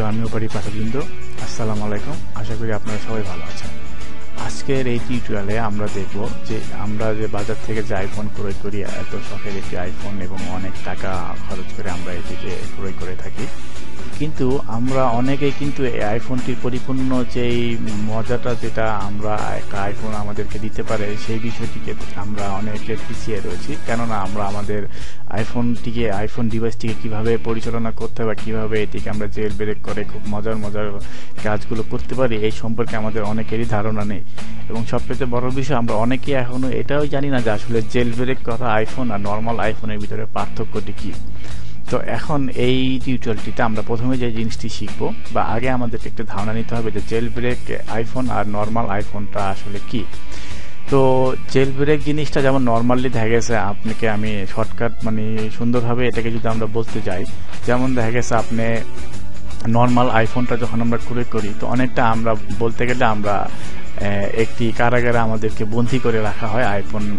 প্রিয় আমিওপারি পাঠকবৃন্দ, আসসালামু আলাইকুম। আশা করি আপনারা সবাই ভালো আছেন। আজকের এই টিউটোরিয়ালে আমরা দেখব যে আমরা যে বাজার থেকে যে আইফোন ক্রয় করি, এত শখের একটি আইফোন এবং অনেক টাকা খরচ করে আমরা এটিকে ক্রয় করে থাকি। কিন্তু আমরা অনেকেই কিন্তু এই আইফোনটির পরিপূর্ণ যেই মজাটা যেটা আমরা একটা আইফোন আমাদেরকে দিতে পারে, সেই বিষয়টিকে আমরা অনেকে পিছিয়ে রয়েছি। কেননা আমরা আমাদের আইফোনটিকে আইফোন ডিভাইসটিকে কীভাবে পরিচালনা করতে হবে কীভাবে এটিকে আমরা জেল ব্রেক করে খুব মজার মজার কাজগুলো করতে পারি, এই সম্পর্কে আমাদের অনেকেরই ধারণা নেই। এবং সবচেয়ে বড় বিষয়, আমরা অনেকেই এখনও এটাও জানি না যে আসলে জেল ব্রেক করা আইফোন আর নর্মাল আইফোনের ভিতরে পার্থক্যটি কী। তো এখন এই টিউটোরিয়ালটিতে আমরা প্রথমে যে জিনিসটি শিখব বা আগে আমাদেরকে একটা ধারণা নিতে হবে যে জেল ব্রেক আইফোন আর নর্মাল আইফোনটা আসলে কি। তো জেল ব্রেক জিনিসটা যেমন নর্মালি দেখা গেছে, আপনাকে আমি শর্টকাট মানে সুন্দরভাবে এটাকে যদি আমরা বলতে যাই, যেমন দেখা গেছে আপনি নর্মাল আইফোনটা যখন আমরা ক্রয় করি, তো অনেকটা আমরা বলতে গেলে আমরা একটি কারাগারে আমাদেরকে বন্দি করে রাখা হয় আইফোন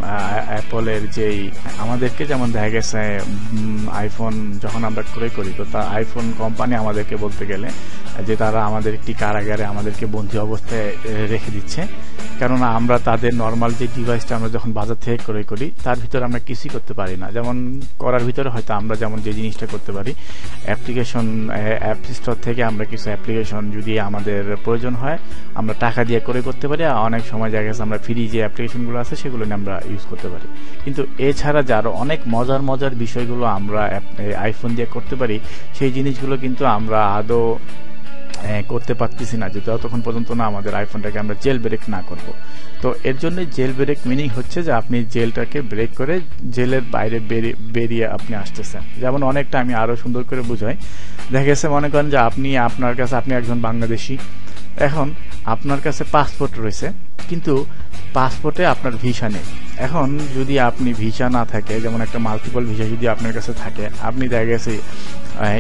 অ্যাপলের যেই আমাদেরকে যেমন দেখা গেছে আইফোন যখন আমরা ক্রয় করি, তো তা আইফোন কোম্পানি আমাদেরকে বলতে গেলে যে তারা আমাদের একটি কারাগারে আমাদেরকে বন্দি অবস্থায় রেখে দিচ্ছে। কেননা আমরা তাদের নর্মাল যে ডিভাইসটা আমরা যখন বাজার থেকে ক্রয় করি, তার ভিতরে আমরা কিছুই করতে পারি না। যেমন করার ভিতরে হয়তো আমরা যেমন যে জিনিসটা করতে পারি অ্যাপ্লিকেশন অ্যাপ স্টোর থেকে আমরা কিছু অ্যাপ্লিকেশন যদি আমাদের প্রয়োজন হয়, আমরা টাকা দিয়ে করে করতে পারি। আর অনেক সময় গেছে আমরা ফ্রি যে অ্যাপ্লিকেশনগুলো আছে, সেগুলো নিয়ে আমরা ইউজ করতে পারি। কিন্তু এছাড়া যে আরও অনেক মজার মজার বিষয়গুলো আমরা আইফোন দিয়ে করতে পারি, সেই জিনিসগুলো কিন্তু আমরা আদৌ করতে পারতেছি না যদি ততক্ষণ পর্যন্ত না আমাদের আইফোনটাকে আমরা জেল ব্রেক না করব। তো এর জন্য জেল ব্রেক মিনিং হচ্ছে যে আপনি জেলটাকে ব্রেক করে জেলের বাইরে বেরিয়ে আপনি আসতেছেন। যেমন অনেকটা আমি আরও সুন্দর করে বুঝাই। দেখা গেছে মনে করেন যে আপনি, আপনার কাছে, আপনি একজন বাংলাদেশি। এখন আপনার কাছে পাসপোর্ট রয়েছে, কিন্তু পাসপোর্টে আপনার ভিসা নেই। এখন যদি আপনি ভিসা না থাকে, যেমন একটা মাল্টিপল ভিসা যদি আপনার কাছে থাকে, আপনি দেখা গেছে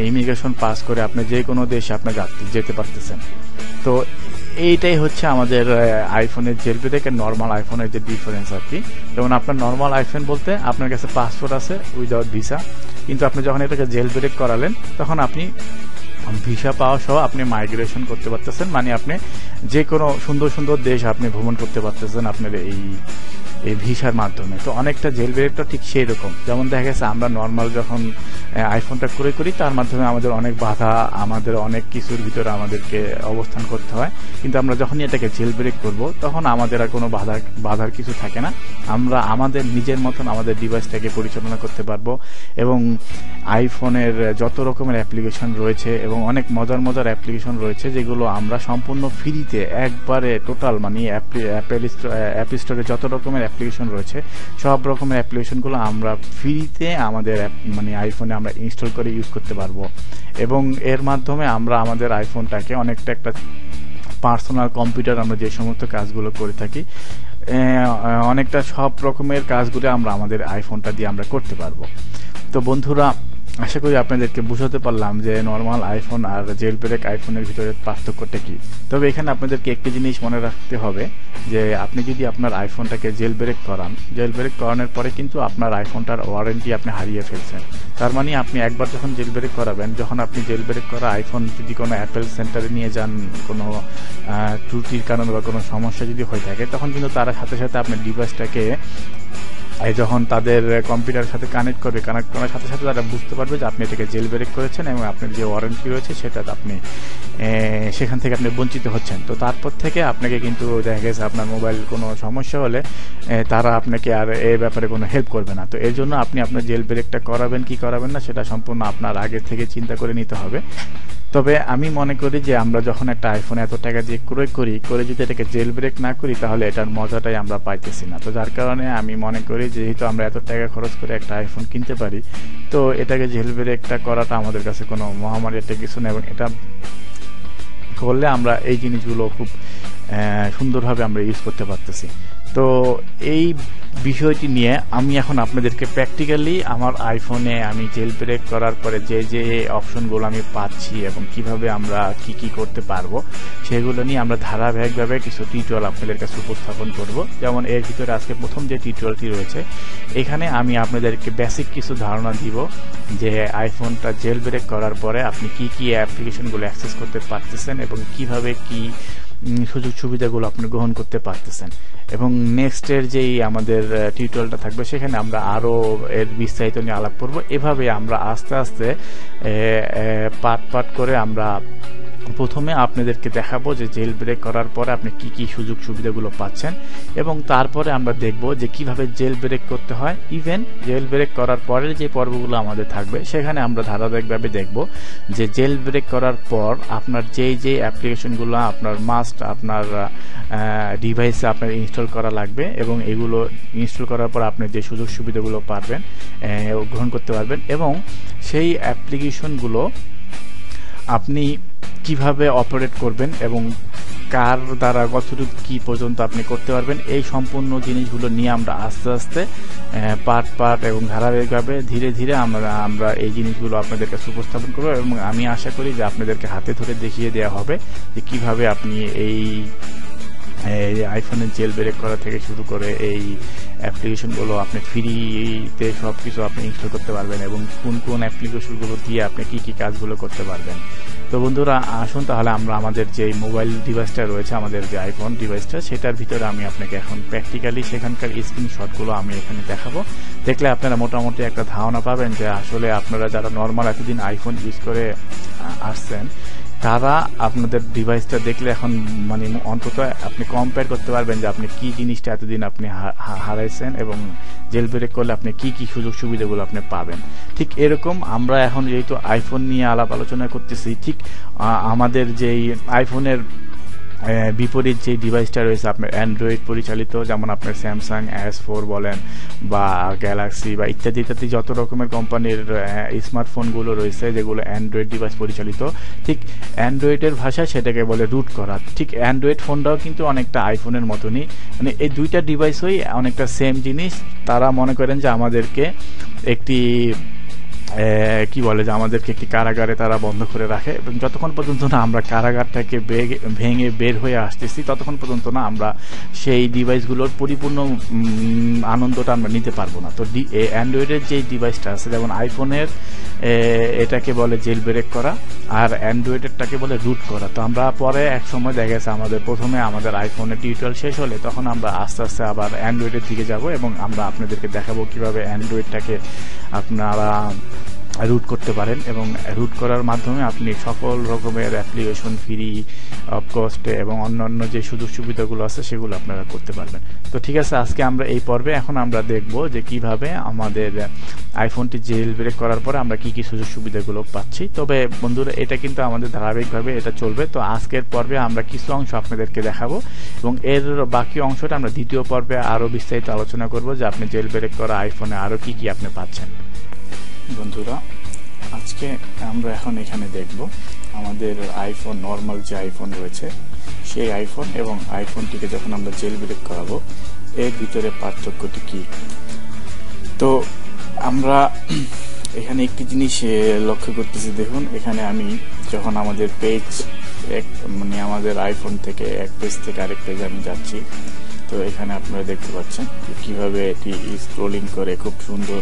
ইমিগ্রেশন পাস করে আপনি যে কোনো দেশে আপনি যেতে পারতেছেন। তো এইটাই হচ্ছে আমাদের আইফোনের জেল ব্রেক আর নর্মাল আইফোনের যে ডিফারেন্স আর কি। যেমন আপনার নর্মাল আইফোন বলতে আপনার কাছে পাসপোর্ট আছে উইদাউট ভিসা কিন্তু আপনি যখন এটাকে জেল ব্রেক করালেন, তখন আপনি ভিসা পাওয়া সহ আপনি মাইগ্রেশন করতে পারতেছেন। মানে আপনি যে কোনো সুন্দর সুন্দর দেশ আপনি ভ্রমণ করতে পারতেছেন আপনার এই এই ভিসার মাধ্যমে। তো অনেকটা জেল ব্রেকটা ঠিক সেই রকম যেমন দেখা গেছে, আমরা নর্মাল যখন আইফোনটা করে করি, তার মাধ্যমে আমাদের অনেক বাধা, আমাদের অনেক কিছুর ভিতরে আমাদেরকে অবস্থান করতে হয়। কিন্তু আমরা যখনই এটাকে জেল ব্রেক করব, তখন আমাদের আর কোনো বাধা বাধার কিছু থাকে না। আমরা আমাদের নিজের মতন আমাদের ডিভাইসটাকে পরিচালনা করতে পারব এবং আইফোনের যত রকমের অ্যাপ্লিকেশন রয়েছে এবং অনেক মজার মজার অ্যাপ্লিকেশন রয়েছে, যেগুলো আমরা সম্পূর্ণ ফ্রিতে একবারে টোটাল মানে অ্যাপ স্টোরে যত রকমের অ্যাপ্লিকেশন রয়েছে। সব রকমের অ্যাপ্লিকেশনগুলো আমরা ফ্রিতে আমাদের মানে আইফোনে আমরা ইনস্টল করে ইউজ করতে পারব। এবং এর মাধ্যমে আমরা আমাদের আইফোনটাকে অনেকটা একটা পার্সোনাল কম্পিউটার আমরা যে সমস্ত কাজগুলো করে থাকি অনেকটা সব রকমের কাজগুলো আমরা আমাদের আইফোনটা দিয়ে আমরা করতে পারব। তো বন্ধুরা আশা করি আপনাদেরকে বুঝাতে পারলাম যে নর্মাল আইফোন আর জেল ব্রেক আইফোনের ভিতরে পার্থক্যটা কি। তবে এখানে আপনাদেরকে একটি জিনিস মনে রাখতে হবে যে আপনি যদি আপনার আইফোনটাকে জেল ব্রেক করান জেল ব্রেক করানোর পরে কিন্তু আপনার আইফোনটার ওয়ারেন্টি আপনি হারিয়ে ফেলছেন। তার মানে আপনি একবার যখন জেল ব্রেক করাবেন, যখন আপনি জেল ব্রেক করা আইফোন যদি কোনো অ্যাপেল সেন্টারে নিয়ে যান, কোনো ত্রুটির কারণে বা কোনো সমস্যা যদি হয়ে থাকে, তখন কিন্তু তারা সাথে সাথে আপনার ডিভাইসটাকে যখন তাদের কম্পিউটারের সাথে কানেক্ট করবে কানেক্ট করার সাথে সাথে তারা বুঝতে পারবে যে আপনি এটাকে জেল ব্রেক করেছেন এবং আপনার যে ওয়ারেন্টি রয়েছে সেটা আপনি সেখান থেকে আপনি বঞ্চিত হচ্ছেন। তো তারপর থেকে আপনাকে কিন্তু দেখা গেছে আপনার মোবাইল কোনো সমস্যা হলে তারা আপনাকে আর এ ব্যাপারে কোনো হেল্প করবে না। তো এর জন্য আপনি আপনার জেল ব্রেকটা করাবেন কি করাবেন না, সেটা সম্পূর্ণ আপনার আগে থেকে চিন্তা করে নিতে হবে। তবে আমি মনে করি যে আমরা যখন একটা আইফোন এত টাকা দিয়ে ক্রয় করি, করে যদি এটাকে জেল ব্রেক না করি, তাহলে এটার মজাটাই আমরা পাইতেছি না। তো যার কারণে আমি মনে করি যেহেতু আমরা এত টাকা খরচ করে একটা আইফোন কিনতে পারি, তো এটাকে জেল ব্রেকটা করাটা আমাদের কাছে কোনো মহামারী একটা কিছু না এবং এটা করলে আমরা এই জিনিসগুলো খুব সুন্দরভাবে আমরা ইউজ করতে পারতেছি। তো এই বিষয়টি নিয়ে আমি এখন আপনাদেরকে প্র্যাকটিক্যালি আমার আইফোনে আমি জেল ব্রেক করার পরে যে যে অপশনগুলো আমি পাচ্ছি এবং কীভাবে আমরা কি কি করতে পারব, সেগুলো নিয়ে আমরা ধারাবাহিকভাবে কিছু টিউটোরিয়াল আপনাদের কাছে উপস্থাপন করব। যেমন এর ভিতরে আজকে প্রথম যে টিউটোরিয়ালটি রয়েছে, এখানে আমি আপনাদেরকে বেসিক কিছু ধারণা দিব যে আইফোনটা জেল ব্রেক করার পরে আপনি কি কি অ্যাপ্লিকেশনগুলো অ্যাক্সেস করতে পারতেছেন এবং কীভাবে কি সুযোগ সুবিধাগুলো আপনি গ্রহণ করতে পারতেছেন। এবং নেক্সটের যেই আমাদের টিউটোরিয়ালটা থাকবে, সেখানে আমরা আরও এর বিস্তারিত নিয়ে আলাপ করব। এভাবে আমরা আস্তে আস্তে পাট পাট করে আমরা প্রথমে আপনাদেরকে দেখাবো যে জেল ব্রেক করার পরে আপনি কি কি সুযোগ সুবিধাগুলো পাচ্ছেন এবং তারপরে আমরা দেখব যে কীভাবে জেল ব্রেক করতে হয়। ইভেন জেল ব্রেক করার পরের যে পর্বগুলো আমাদের থাকবে, সেখানে আমরা ধারাবাহিকভাবে দেখব যে জেল ব্রেক করার পর আপনার যেই যেই অ্যাপ্লিকেশনগুলো আপনার মাস্ট আপনার ডিভাইসে আপনার ইনস্টল করা লাগবে এবং এগুলো ইনস্টল করার পর আপনি যে সুযোগ সুবিধাগুলো পারবেন গ্রহণ করতে পারবেন এবং সেই অ্যাপ্লিকেশনগুলো আপনি কীভাবে অপারেট করবেন এবং কার দ্বারা কতটুকু কি পর্যন্ত আপনি করতে পারবেন, এই সম্পূর্ণ জিনিসগুলো নিয়ে আমরা আস্তে আস্তে পার্ট পার্ট এবং ধারাবাহিকভাবে ধীরে ধীরে আমরা আমরা এই জিনিসগুলো আপনাদের কাছে উপস্থাপন করব এবং আমি আশা করি যে আপনাদেরকে হাতে ধরে দেখিয়ে দেওয়া হবে যে কীভাবে আপনি এই আইফোনের জেল ব্রেক করা থেকে শুরু করে এই অ্যাপ্লিকেশনগুলো আপনি ফ্রিতে সব কিছু আপনি ইনস্টল করতে পারবেন এবং কোন কোন অ্যাপ্লিকেশনগুলো দিয়ে আপনি কি কি কাজগুলো করতে পারবেন। তো বন্ধুরা, আসুন তাহলে আমরা আমাদের যে মোবাইল ডিভাইসটা রয়েছে, আমাদের যে আইফোন ডিভাইসটা সেটার ভিতরে আমি আপনাকে এখন প্র্যাকটিক্যালি সেখানকার স্ক্রিনশটগুলো আমি এখানে দেখাবো। দেখলে আপনারা মোটামুটি একটা ধারণা পাবেন যে আসলে আপনারা যারা নর্মাল এতদিন আইফোন ইউজ করে আসছেন তারা আপনাদের ডিভাইসটা দেখলে এখন মানে অন্তত আপনি কম্পেয়ার করতে পারবেন যে আপনি কি জিনিসটা এতদিন আপনি হারাইছেন এবং জেল ব্রেক করলে আপনি কি কি সুযোগ সুবিধাগুলো আপনি পাবেন। ঠিক এরকম আমরা এখন যেহেতু আইফোন নিয়ে আলাপ আলোচনা করতেছি, ঠিক আমাদের যেই আইফোনের বিপরীত যে ডিভাইসটা রয়েছে, আপনার অ্যান্ড্রয়েড পরিচালিত, যেমন আপনার স্যামসাং এস ফোর বলেন, বা গ্যালাক্সি বা ইত্যাদি ইত্যাদি যত রকমের কোম্পানির স্মার্টফোনগুলো রয়েছে, যেগুলো অ্যান্ড্রয়েড ডিভাইস পরিচালিত, ঠিক অ্যান্ড্রয়েডের ভাষায় সেটাকে বলে রুট করা। ঠিক অ্যান্ড্রয়েড ফোনটাও কিন্তু অনেকটা আইফোনের মতনই। মানে এই দুইটা ডিভাইসই অনেকটা সেম জিনিস। তারা মনে করেন যে আমাদেরকে একটি কি বলে যে আমাদেরকে একটি কারাগারে তারা বন্ধ করে রাখে। এবং যতক্ষণ পর্যন্ত না আমরা কারাগারটাকে ভেঙে বের হয়ে আসতেছি, ততক্ষণ পর্যন্ত না আমরা সেই ডিভাইসগুলোর পরিপূর্ণ আনন্দটা আমরা নিতে পারব না। তো অ্যান্ড্রয়েডের যে ডিভাইসটা আছে, যেমন আইফোনের এটাকে বলে জেল ব্রেক করা আর অ্যান্ড্রয়েডেরটাকে বলে রুট করা। তো আমরা পরে এক সময় দেখা গেছে আমাদের প্রথমে আমাদের আইফোনের টিউটোরিয়াল শেষ হলে তখন আমরা আস্তে আস্তে আবার অ্যান্ড্রয়েডের দিকে যাব এবং আমরা আপনাদেরকে দেখাবো কীভাবে অ্যান্ড্রয়েডটাকে আপনারা রুট করতে পারেন এবং রুট করার মাধ্যমে আপনি সকল রকমের অ্যাপ্লিকেশন ফ্রি অফ কস্টে এবং অন্যান্য যে সুযোগ সুবিধাগুলো আছে সেগুলো আপনারা করতে পারবেন। তো ঠিক আছে, আজকে আমরা এই পর্বে এখন আমরা দেখব যে কীভাবে আমাদের আইফোনটি জেল ব্রেক করার পরে আমরা কি কি সুযোগ সুবিধাগুলো পাচ্ছি। তবে বন্ধুরা, এটা কিন্তু আমাদের ধারাবাহিকভাবে এটা চলবে। তো আজকের পর্বে আমরা কিছু অংশ আপনাদেরকে দেখাবো এবং এর বাকি অংশটা আমরা দ্বিতীয় পর্বে আরও বিস্তারিত আলোচনা করব যে আপনি জেল ব্রেক করা আইফোনে আরও কি কি আপনি পাচ্ছেন। বন্ধুরা আজকে আমরা এখন এখানে দেখব আমাদের আইফোন নর্মাল যে আইফোন রয়েছে, সেই আইফোন এবং আইফোনটিকে যখন আমরা জেল ব্রেক করাবো, এর ভিতরে পার্থক্যটি কি? তো আমরা এখানে একটি জিনিস লক্ষ্য করতেছি। দেখুন, এখানে আমি যখন আমাদের পেজ এক মানে আমাদের আইফোন থেকে এক পেজ থেকে আরেক পেজ আমি যাচ্ছি, তো এখানে আপনারা দেখতে পাচ্ছেন কীভাবে এটি স্ক্রোলিং করে, খুব সুন্দর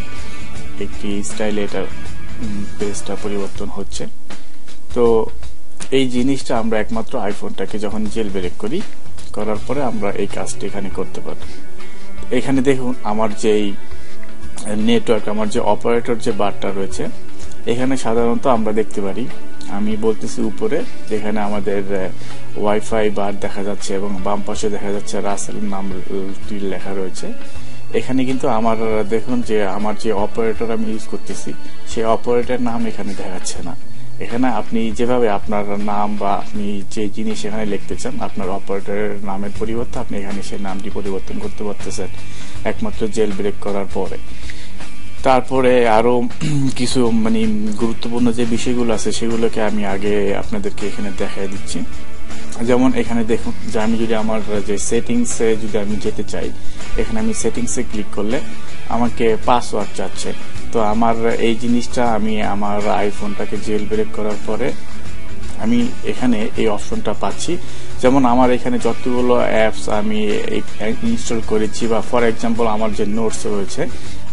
একটি স্টাইলে এটা পেজটা পরিবর্তন হচ্ছে। তো এই জিনিসটা আমরা একমাত্র আইফোনটাকে যখন জেল ব্রেক করি, করার পরে আমরা এই কাজটি এখানে করতে পারি। এখানে দেখুন, আমার যেই নেটওয়ার্ক আমার যে অপারেটর যে বারটা রয়েছে, এখানে সাধারণত আমরা দেখতে পারি, আমি বলতেছি উপরে, যেখানে আমাদের ওয়াইফাই বার দেখা যাচ্ছে এবং বাম পাশে দেখা যাচ্ছে রাসেল নামটি লেখা রয়েছে। এখানে কিন্তু আমার, দেখুন যে আমার যে অপারেটর আমি ইউজ করতেছি, সেই অপারেটর নাম এখানে দেখাচ্ছে না। এখানে আপনি যেভাবে আপনার নাম বা আপনি যে জিনিস এখানে লিখতে চান, আপনার অপারেটরের নামের পরিবর্তে আপনি এখানে সেই নামটি পরিবর্তন করতে পারতেছেন, একমাত্র জেল ব্রেক করার পরে। তারপরে আরও কিছু মানে গুরুত্বপূর্ণ যে বিষয়গুলো আছে, সেগুলোকে আমি আগে আপনাদেরকে এখানে দেখাই দিচ্ছি। যেমন এখানে দেখুন যে আমি যদি আমার যে সেটিংসে যদি আমি যেতে চাই, এখানে আমি সেটিংসে ক্লিক করলে আমাকে পাসওয়ার্ড চাচ্ছে। তো আমার এই জিনিসটা আমি আমার আইফোনটাকে জেল ব্রেক করার পরে আমি এখানে এই অপশনটা পাচ্ছি। যেমন আমার এখানে যতগুলো অ্যাপস আমি ইনস্টল করেছি বা ফর এক্সাম্পল আমার যে নোটস রয়েছে,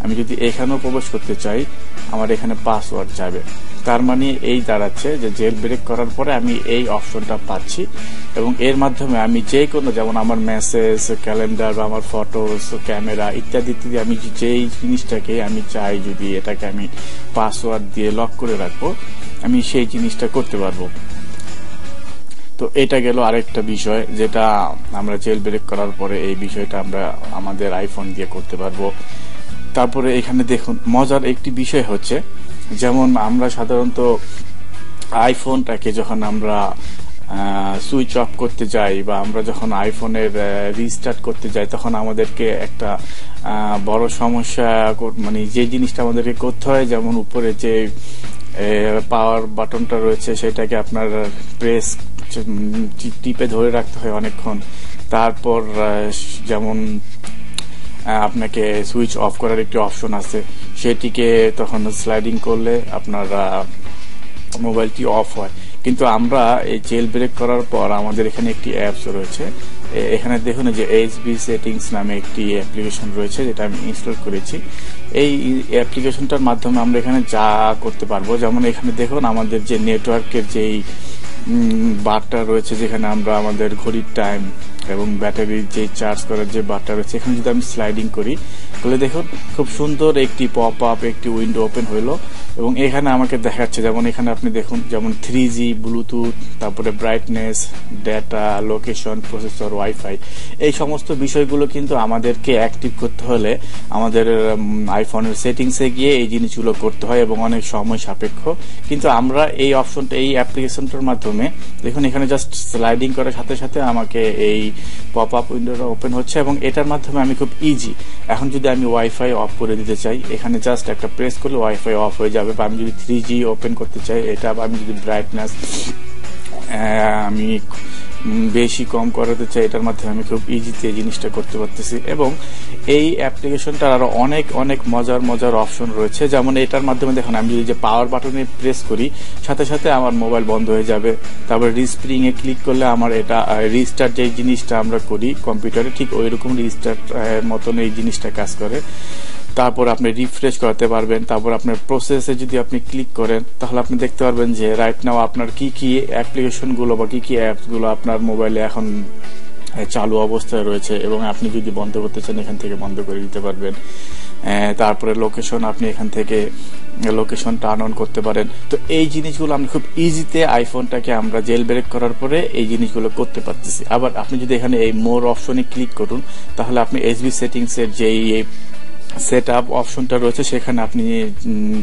আমি যদি এখানেও প্রবেশ করতে চাই, আমার এখানে পাসওয়ার্ড যাবে। তার মানে এই দাঁড়াচ্ছে যে জেল ব্রেক করার পরে আমি এই অপশনটা পাচ্ছি এবং এর মাধ্যমে আমি যে কোনো, যেমন আমার মেসেজ ক্যালেন্ডার বা আমার ফটোস ক্যামেরা ইত্যাদি ইত্যাদি, আমি যেই জিনিসটাকে আমি চাই যদি এটাকে আমি পাসওয়ার্ড দিয়ে লক করে রাখব, আমি সেই জিনিসটা করতে পারব। তো এটা গেল আরেকটা বিষয়, যেটা আমরা জেল ব্রেক করার পরে এই বিষয়টা আমরা আমাদের আইফোন দিয়ে করতে পারব। তারপরে এখানে দেখুন, মজার একটি বিষয় হচ্ছে যেমন আমরা সাধারণত আইফোনটাকে যখন আমরা সুইচ অফ করতে যাই বা আমরা যখন আইফোনের রিস্টার্ট করতে যাই, তখন আমাদেরকে একটা বড় সমস্যা মানে যে জিনিসটা আমাদেরকে করতে হয়, যেমন উপরে যে পাওয়ার বাটনটা রয়েছে, সেটাকে আপনার প্রেস টিপে ধরে রাখতে হয় অনেকক্ষণ। তারপর যেমন আপনাকে সুইচ অফ করার একটি অপশন আছে। সেটিকে তখন স্লাইডিং করলে আপনার মোবাইলটি অফ হয়। কিন্তু আমরা এই জেল ব্রেক করার পর আমাদের এখানে একটি অ্যাপস রয়েছে। এখানে দেখুন যে এইচ বি সেটিংস নামে একটি অ্যাপ্লিকেশন রয়েছে, যেটা আমি ইনস্টল করেছি। এই অ্যাপ্লিকেশনটার মাধ্যমে আমরা এখানে যা করতে পারব, যেমন এখানে দেখুন আমাদের যে নেটওয়ার্কের যেই বারটা রয়েছে, যেখানে আমরা আমাদের ঘড়ির টাইম এবং ব্যাটারির যে চার্জ করার যে বারটা রয়েছে, এখানে যদি আমি স্লাইডিং করি, তাহলে দেখুন খুব সুন্দর একটি পপ আপ একটি উইন্ডো ওপেন হইল এবং এখানে আমাকে দেখাচ্ছে, যেমন এখানে আপনি দেখুন, যেমন থ্রি জি ব্লুটুথ তারপরে brightness data location processor wifi এই সমস্ত বিষয়গুলো কিন্তু আমাদেরকে অ্যাক্টিভ করতে হলে আমাদের আইফোনের সেটিংসে গিয়ে এই জিনিসগুলো করতে হয় এবং অনেক সময় সাপেক্ষ। কিন্তু আমরা এই অপশনটা এই অ্যাপ্লিকেশনটার মাধ্যমে, দেখুন এখানে জাস্ট স্লাইডিং করার সাথে সাথে আমাকে এই পপ আপ উইন্ডোটা ওপেন হচ্ছে এবং এটার মাধ্যমে আমি খুব ইজি এখন যদি আমি ওয়াইফাই অফ করে দিতে চাই, এখানে জাস্ট একটা প্রেস করলে ওয়াইফাই অফ হয়ে যাবে বা আমি যদি থ্রি জি ওপেন করতে চাই, এটা আমি যদি ব্রাইটনেস আমি বেশি কম করাতে চাই, এটার মাধ্যমে আমি খুব ইজিতে এই জিনিসটা করতে পারতেছি। এবং এই অ্যাপ্লিকেশনটার আরও অনেক অনেক মজার মজার অপশন রয়েছে। যেমন এটার মাধ্যমে দেখুন, আমি যদি যে পাওয়ার বাটনে প্রেস করি, সাথে সাথে আমার মোবাইল বন্ধ হয়ে যাবে। তারপর রিস্প্রিং এ ক্লিক করলে আমার এটা রিস্টার্ট যে জিনিসটা আমরা করি কম্পিউটারে ঠিক ওই রকম রিস্টার্ট মতন এই জিনিসটা কাজ করে। তারপর আপনি রিফ্রেশ করাতে পারবেন, তারপর আপনার প্রসেসে যদি আপনি ক্লিক করেন, তাহলে আপনি দেখতে পারবেন যে রাইট নাও আপনার কি কি অ্যাপ্লিকেশনগুলো বা কি কি অ্যাপসগুলো আপনার মোবাইলে এখন চালু অবস্থায় রয়েছে এবং আপনি যদি বন্ধ করতে চান, এখান থেকে বন্ধ করে দিতে পারবেন। তারপরে লোকেশন আপনি এখান থেকে লোকেশন টার্ন অন করতে পারেন। তো এই জিনিসগুলো আমরা খুব ইজিতে আইফোনটাকে আমরা জেল ব্রেক করার পরে এই জিনিসগুলো করতে পারতেছি। আবার আপনি যদি এখানে এই মোর অপশনে ক্লিক করুন, তাহলে আপনি এসবি সেটিংস এর যে সেট আপ অপশনটা রয়েছে, সেখানে আপনি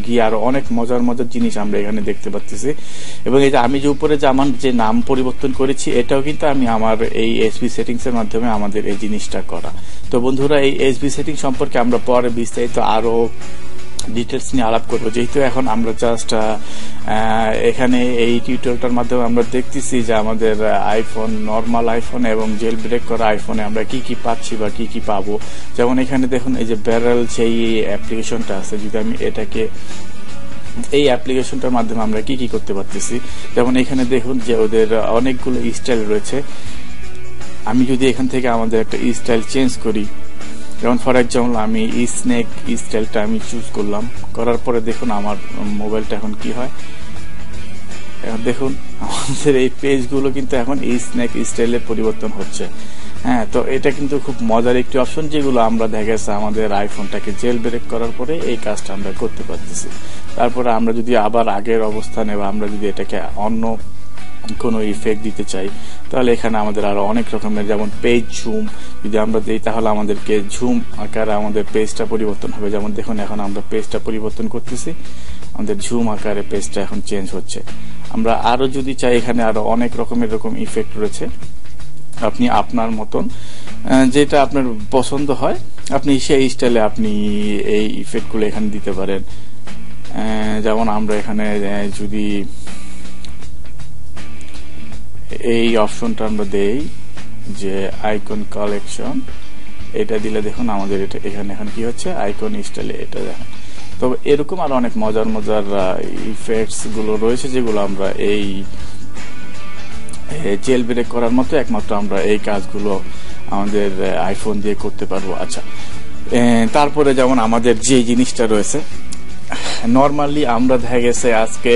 গিয়ে আরও অনেক মজার মজার জিনিস আমরা এখানে দেখতে পাচ্ছি এবং এই যে আমি যে উপরে যে আমার যে নাম পরিবর্তন করেছি, এটাও কিন্তু আমি আমার এই এসবি সেটিংস এর মাধ্যমে আমাদের এই জিনিসটা করা। তো বন্ধুরা, এই এসবি সেটিং সম্পর্কে আমরা পরে বিস্তারিত আরও ডিটেলস নিয়ে আলাপ করব। যেহেতু এখন আমরা জাস্ট এখানে এই টিউটোরিয়ালটার মাধ্যমে আমরা দেখতেছি যে আমাদের আইফোন নর্মাল আইফোন এবং জেল ব্রেক করা আইফোনে আমরা কি কি পাচ্ছি বা কি কি পাবো। যেমন এখানে দেখুন, এই যে ব্যারেল সেই অ্যাপ্লিকেশনটা আছে। যদি আমি এটাকে এই অ্যাপ্লিকেশনটার মাধ্যমে আমরা কি কি করতে পারতেছি। যেমন এখানে দেখুন যে ওদের অনেকগুলো স্টাইল রয়েছে। আমি যদি এখান থেকে আমাদের একটা স্টাইল চেঞ্জ করি যেমন ফর এক্সাম্পল আমি ই স্নেক স্টাইলটা আমি চুজ করলাম। করার পরে দেখুন আমার মোবাইলটা এখন কি হয়। এখন দেখুন, আমাদের এই পেজগুলো কিন্তু এখন এই স্নেক স্টাইলে পরিবর্তন হচ্ছে। হ্যাঁ তো এটা কিন্তু খুব মজার একটি অপশন যেগুলো আমরা দেখা গেছে আমাদের আইফোনটাকে জেল ব্রেক করার পরে এই কাজটা আমরা করতে পারতেছি। তারপরে আমরা যদি আবার আগের অবস্থানে বা আমরা যদি এটাকে অন্য কোনো ইফেক্ট দিতে চাই, তাহলে এখানে আমাদের আরও অনেক রকমের, যেমন পেজ ঝুম যদি আমরা দিই তাহলে আমাদেরকে ঝুম আকারে আমাদের পেজটা পরিবর্তন হবে। যেমন দেখুন, এখন আমরা পেজটা পরিবর্তন করতেছি, আমাদের ঝুম আকারে পেজটা এখন চেঞ্জ হচ্ছে। আমরা আরও যদি চাই, এখানে আরও অনেক রকমের এরকম ইফেক্ট রয়েছে। আপনি আপনার মতন যেটা আপনার পছন্দ হয়, আপনি সেই স্টাইলে আপনি এই ইফেক্টগুলো এখানে দিতে পারেন। যেমন আমরা এখানে যদি এই অপশনটা আমরা দেই যে আইকন কালেকশন এটা দিলে দেখুন আমাদের এটা এখানে এখন কি হচ্ছে? আইকন স্টাইলে এটা দেখুন। তবে এরকম আর অনেক মজার মজার ইফেক্টসগুলো রয়েছে যেগুলো আমরা এই জেল ব্রেক করার মতো একমাত্র আমরা এই কাজগুলো আমাদের আইফোন দিয়ে করতে পারব। আচ্ছা তারপরে যেমন আমাদের যে জিনিসটা রয়েছে নর্মালি আমরা দেখা গেছে আজকে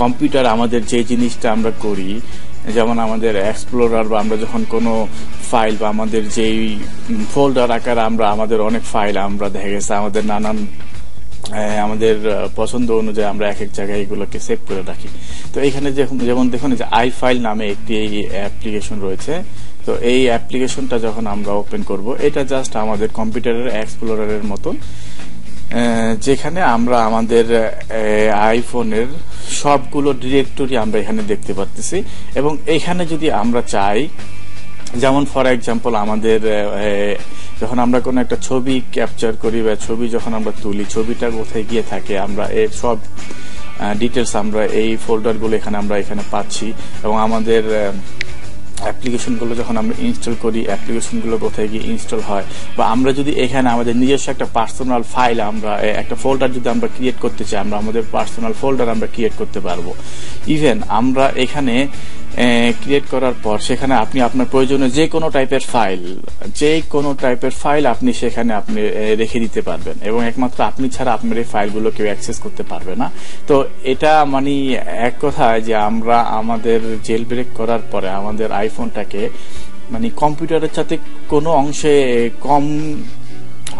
কম্পিউটার আমাদের যে জিনিসটা আমরা করি, যেমন আমাদের এক্সপ্লোরার বা আমরা যখন কোনো ফাইল বা আমাদের যেই ফোল্ডার আকারে আমরা, আমাদের অনেক ফাইল আমরা দেখা গেছে, আমাদের নানান আমাদের পছন্দ অনুযায়ী আমরা এক এক জায়গায় এগুলোকে সেভ করে রাখি। তো এখানে যেমন দেখুন যে আই ফাইল নামে একটি অ্যাপ্লিকেশন রয়েছে, তো এই অ্যাপ্লিকেশনটা যখন আমরা ওপেন করব, এটা জাস্ট আমাদের কম্পিউটারের এক্সপ্লোরারের মতন। যেখানে আমরা আমাদের আইফোনের সবগুলো ডিরেক্টরি আমরা এখানে দেখতে পাচ্ছি এবং এখানে যদি আমরা চাই, যেমন ফর এক্সাম্পল আমাদের যখন আমরা কোনো একটা ছবি ক্যাপচার করি বা ছবি যখন আমরা তুলি, ছবিটা কোথায় গিয়ে থাকে, আমরা এর সব ডিটেলস আমরা এই ফোল্ডারগুলো এখানে আমরা এখানে পাচ্ছি। এবং আমাদের অ্যাপ্লিকেশনগুলো যখন আমরা ইনস্টল করি, অ্যাপ্লিকেশনগুলো কোথায় গিয়ে ইনস্টল হয়, বা আমরা যদি এখানে আমাদের নিজস্ব একটা পার্সোনাল ফাইল আমরা একটা ফোল্ডার যদি আমরা ক্রিয়েট করতে চাই, আমরা আমাদের পার্সোনাল ফোল্ডার আমরা ক্রিয়েট করতে পারব। ইভেন আমরা এখানে ক্রিয়েট করার পর সেখানে আপনি আপনার প্রয়োজনীয় যে কোনো টাইপের ফাইল যে কোনো টাইপের ফাইল আপনি সেখানে আপনি রেখে দিতে পারবেন। এবং একমাত্র আপনি ছাড়া আপনার এই ফাইলগুলো কেউ অ্যাক্সেস করতে পারবে না। তো এটা মানে এক কথায় যে আমরা আমাদের জেল ব্রেক করার পরে আমাদের আইফোনটাকে মানে কম্পিউটারের সাথে কোনো অংশে কম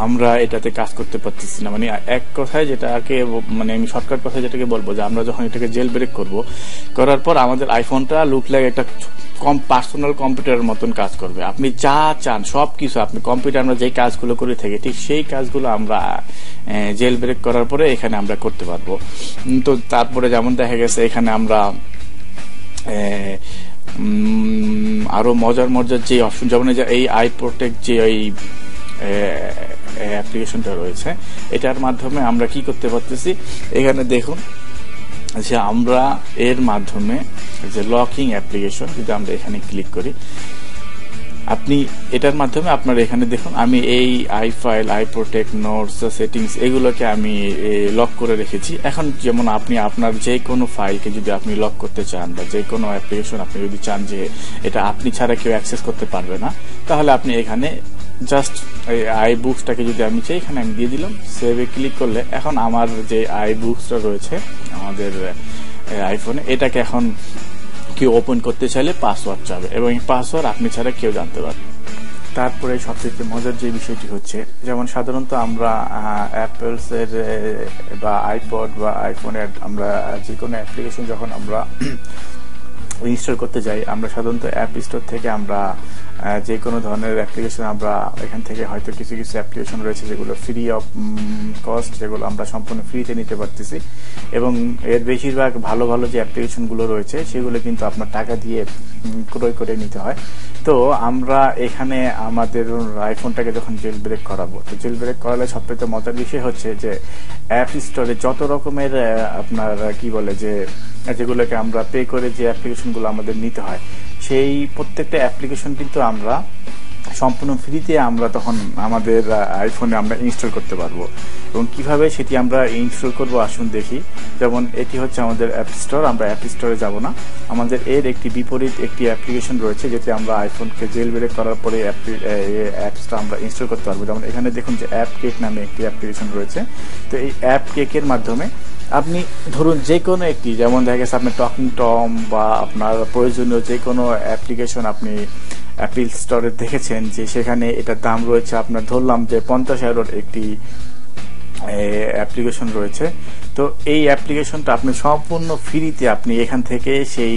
আমরা এটাতে কাজ করতে পারতেছি না। মানে এক কথায় যেটাকে মানে আমি শর্টকাট কথায় যেটাকে বলব যে, আমরা যখন এটাকে জেল ব্রেক করব, করার পর আমাদের আইফোনটা লুক লাগে একটা কম পার্সোনাল কম্পিউটারের মতন কাজ করবে। আপনি যা চান সব কিছু আপনি কম্পিউটার আমরা যে কাজগুলো করে থাকি, ঠিক সেই কাজগুলো আমরা জেল ব্রেক করার পরে এখানে আমরা করতে পারব। তো তারপরে যেমন দেখা গেছে, এখানে আমরা আরও মজার মজার যে অপশন যেমন এই আই প্রোটেক্ট যে এই অ্যাপ্লিকেশনটা রয়েছে। এটার মাধ্যমে আমরা কি করতে পারতেছি? এখানে দেখুন যে আমরা এর মাধ্যমে যে লকিং অ্যাপ্লিকেশন যদি আমরা এখানে ক্লিক করি, আপনি এটার মাধ্যমে আপনার এখানে দেখুন, আমি এই iFile iProtect notes settings এগুলোকে আমি লক করে রেখেছি। এখন যেমন আপনি আপনার যে কোনো ফাইলকে যদি আপনি লক করতে চান বা যে কোনো অ্যাপ্লিকেশন আপনি যদি চান যে এটা আপনি ছাড়া কেউ অ্যাক্সেস করতে পারবে না, তাহলে আপনি এখানে জাস্ট এই আই বুকসটাকে যদি আমি চাই, এখানে আমি দিয়ে দিলাম। সেভে ক্লিক করলে এখন আমার যে আই বুকসটা রয়েছে, আমাদের আইফোনে এটাকে এখন কেউ ওপেন করতে চাইলে পাসওয়ার্ড চাবে এবং এই পাসওয়ার্ড আপনি ছাড়া কেউ জানতে পারবে তারপরে সবচেয়ে মজার যে বিষয়টি হচ্ছে, যেমন সাধারণত আমরা অ্যাপেলসের বা আইপড বা আইফোনের আমরা যে কোনো অ্যাপ্লিকেশন যখন আমরা ইনস্টল করতে যাই, আমরা সাধারণত অ্যাপ স্টোর থেকে আমরা যে কোনো ধরনের অ্যাপ্লিকেশন আমরা এখান থেকে হয়তো কিছু কিছু অ্যাপ্লিকেশন রয়েছে যেগুলো ফ্রি অফ কস্ট যেগুলো আমরা সম্পূর্ণ ফ্রিতে নিতে পারতেছি। এবং এর বেশিরভাগ ভালো ভালো যে অ্যাপ্লিকেশনগুলো রয়েছে, সেগুলো কিন্তু আপনার টাকা দিয়ে ক্রয় করে নিতে হয়। তো আমরা এখানে আমাদের আইফোনটাকে যখন জেল ব্রেক করাবো, তো জেল ব্রেক করালে সবচেয়ে মজার বিষয় হচ্ছে যে অ্যাপ স্টোরে যত রকমের আপনার, কি বলে যে, যেগুলোকে আমরা পে করে যে অ্যাপ্লিকেশনগুলো আমাদের নিতে হয় সেই প্রত্যেকটা অ্যাপ্লিকেশন কিন্তু আমরা সম্পূর্ণ ফ্রিতে আমরা তখন আমাদের আইফোনে আমরা ইনস্টল করতে পারব। এবং কীভাবে সেটি আমরা ইনস্টল করব আসুন দেখি। যেমন এটি হচ্ছে আমাদের অ্যাপ স্টোর আমরা অ্যাপ স্টোরে যাব না। আমাদের এর একটি বিপরীত একটি অ্যাপ্লিকেশন রয়েছে, যেটি আমরা আইফোনকে জেল ব্রেক করার পরে অ্যাপসটা আমরা ইনস্টল করতে পারব। যেমন এখানে দেখুন যে অ্যাপ কেক নামে একটি অ্যাপ্লিকেশন রয়েছে। তো এই অ্যাপ কেকের মাধ্যমে আপনি ধরুন যে কোনো একটি, যেমন দেখা গেছে আপনি টকিং টম বা আপনার প্রয়োজনীয় যে কোনো অ্যাপ্লিকেশন আপনি অ্যাপিল স্টোরে দেখেছেন যে সেখানে এটার দাম রয়েছে, আপনার ধরলাম যে পঞ্চাশ হাজার একটি অ্যাপ্লিকেশন রয়েছে। তো এই অ্যাপ্লিকেশনটা আপনি সম্পূর্ণ ফ্রিতে আপনি এখান থেকে সেই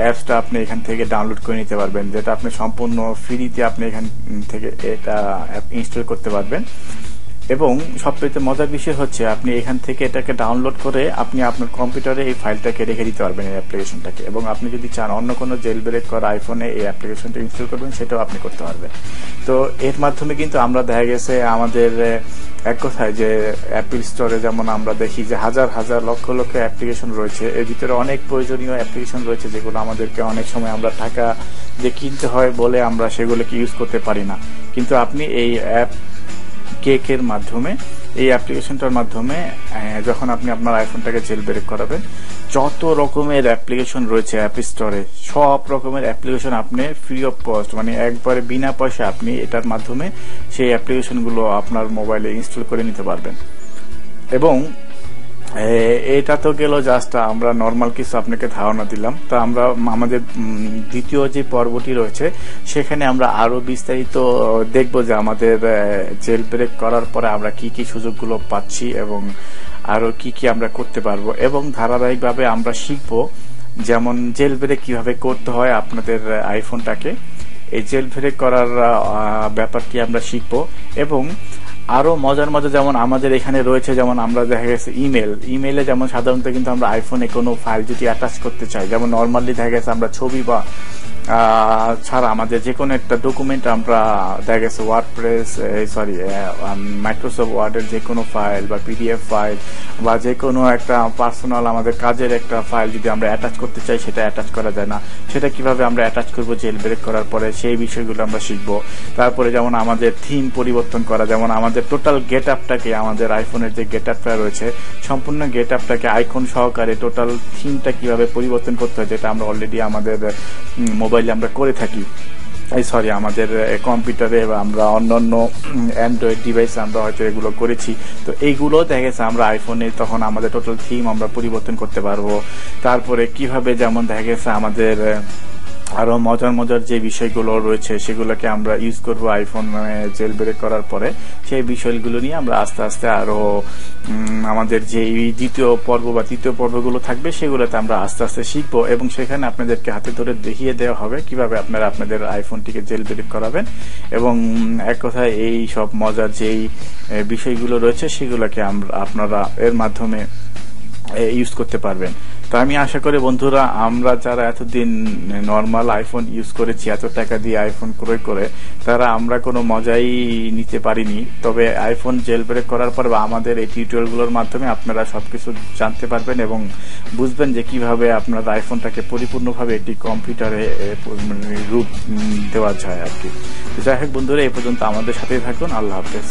অ্যাপসটা আপনি এখান থেকে ডাউনলোড করে নিতে পারবেন, যেটা আপনি সম্পূর্ণ ফ্রিতে আপনি এখান থেকে এটা অ্যাপ ইনস্টল করতে পারবেন। এবং সবচেয়ে মজার বিষয় হচ্ছে, আপনি এখান থেকে এটাকে ডাউনলোড করে আপনি আপনার কম্পিউটারে এই ফাইলটাকে রেখে দিতে পারবেন এই অ্যাপ্লিকেশনটাকে এবং আপনি যদি চান অন্য কোনো জেল ব্রেক করা আইফোনে এই অ্যাপ্লিকেশনটা ইনস্টল করবেন, সেটাও আপনি করতে পারবেন। তো এর মাধ্যমে কিন্তু আমরা দেখা গেছে আমাদের এক কথায় যে অ্যাপল স্টোরে যেমন আমরা দেখি যে হাজার হাজার, লক্ষ লক্ষ অ্যাপ্লিকেশন রয়েছে, এর ভিতরে অনেক প্রয়োজনীয় অ্যাপ্লিকেশন রয়েছে যেগুলো আমাদেরকে অনেক সময় আমরা টাকা দিয়ে কিনতে হয় বলে আমরা সেগুলোকে ইউজ করতে পারি না। কিন্তু আপনি এই অ্যাপ কেকের মাধ্যমে, এই অ্যাপ্লিকেশনটার মাধ্যমে যখন আপনি আপনার আইফোনটাকে জেল ব্রেক করাবেন, যত রকমের অ্যাপ্লিকেশন রয়েছে অ্যাপ স্টোরে সব রকমের অ্যাপ্লিকেশন আপনি ফ্রি অফ কস্ট মানে একবারে বিনা পয়সা আপনি এটার মাধ্যমে সেই অ্যাপ্লিকেশনগুলো আপনার মোবাইলে ইনস্টল করে নিতে পারবেন। এবং এটা তো গেল জাস্ট আমরা নর্মাল কিছু আপনাকে ধারণা দিলাম। তো আমরা, আমাদের দ্বিতীয় যে পর্বটি রয়েছে, সেখানে আমরা আরও বিস্তারিত দেখব যে আমাদের জেল ব্রেক করার পরে আমরা কি কি সুযোগগুলো পাচ্ছি এবং আরও কি কি আমরা করতে পারব এবং ধারাবাহিকভাবে আমরা শিখব যেমন জেল ব্রেক কীভাবে করতে হয় আপনাদের আইফোনটাকে এই জেল ব্রেক করার ব্যাপারটি আমরা শিখব এবং আরও মজার মজা যেমন আমাদের এখানে রয়েছে, যেমন আমরা দেখা গেছে ইমেল ইমেলে যেমন সাধারণত কিন্তু আমরা আইফোনে কোনো ফাইল যদি অ্যাটাচ করতে চাই, যেমন নর্মালি দেখা গেছে আমরা ছবি বা ছাড়া আমাদের যে কোনো একটা ডকুমেন্ট আমরা, দেখা গেছে ওয়ার্ড প্রেস সরি মাইক্রোসফট ওয়ার্ডের যে কোনো ফাইল বা পিডিএফ ফাইল বা যে কোনো একটা পার্সোনাল আমাদের কাজের একটা ফাইল যদি আমরা অ্যাটাচ করতে চাই, সেটা অ্যাটাচ করা যায় না। সেটা কীভাবে আমরা অ্যাটাচ করব জেল ব্রেক করার পরে সেই বিষয়গুলো আমরা শিখব। তারপরে যেমন আমাদের থিম পরিবর্তন করা, যেমন আমাদের টোটাল গেট আপটাকে আমাদের আইফোনের যে গেট আপটা রয়েছে, সম্পূর্ণ গেট আপটাকে আইফোন সহকারে টোটাল থিমটা কীভাবে পরিবর্তন করতে হয়, যেটা আমরা অলরেডি আমাদের মোবাইলে আমরা করে থাকি। সরি আমাদের কম্পিউটারে বা আমরা অন্য অন্য অ্যান্ড্রয়েড ডিভাইসে আমরা হয়তো এগুলো করেছি। তো এইগুলো দেখা গেছে আমরা আইফোনে তখন আমাদের টোটাল থিম আমরা পরিবর্তন করতে পারব। তারপরে কীভাবে যেমন দেখা গেছে আমাদের আরও মজার মজার যে বিষয়গুলো রয়েছে, সেগুলোকে আমরা ইউজ করব আইফোন জেল ব্রেক করার পরে। সেই বিষয়গুলো নিয়ে আমরা আস্তে আস্তে আরও আমাদের যে দ্বিতীয় পর্ব বা তৃতীয় পর্বগুলো থাকবে, সেগুলোতে আমরা আস্তে আস্তে শিখব এবং সেখানে আপনাদেরকে হাতে ধরে দেখিয়ে দেওয়া হবে কীভাবে আপনারা আপনাদের আইফোনটিকে জেল ব্রেক করাবেন এবং এক কথায় এই সব মজার যেই বিষয়গুলো রয়েছে, সেগুলোকে আমরা আপনারা এর মাধ্যমে ইউজ করতে পারবেন। তো আমি আশা করি বন্ধুরা, আমরা যারা এতদিন নর্মাল আইফোন ইউজ করেছি, এত টাকা দিয়ে আইফোন ক্রয় করে, তারা আমরা কোনো মজাই নিতে পারিনি। তবে আইফোন জেল ব্রেক করার পর বা আমাদের এই টিউটোরিয়ালগুলোর মাধ্যমে আপনারা সব কিছু জানতে পারবেন এবং বুঝবেন যে কীভাবে আপনার আইফোনটাকে পরিপূর্ণভাবে একটি কম্পিউটারে রূপ দেওয়া যায় আর কি। যাই হোক বন্ধুরা, এই পর্যন্ত আমাদের সাথেই থাকুন। আল্লাহ হাফেজ।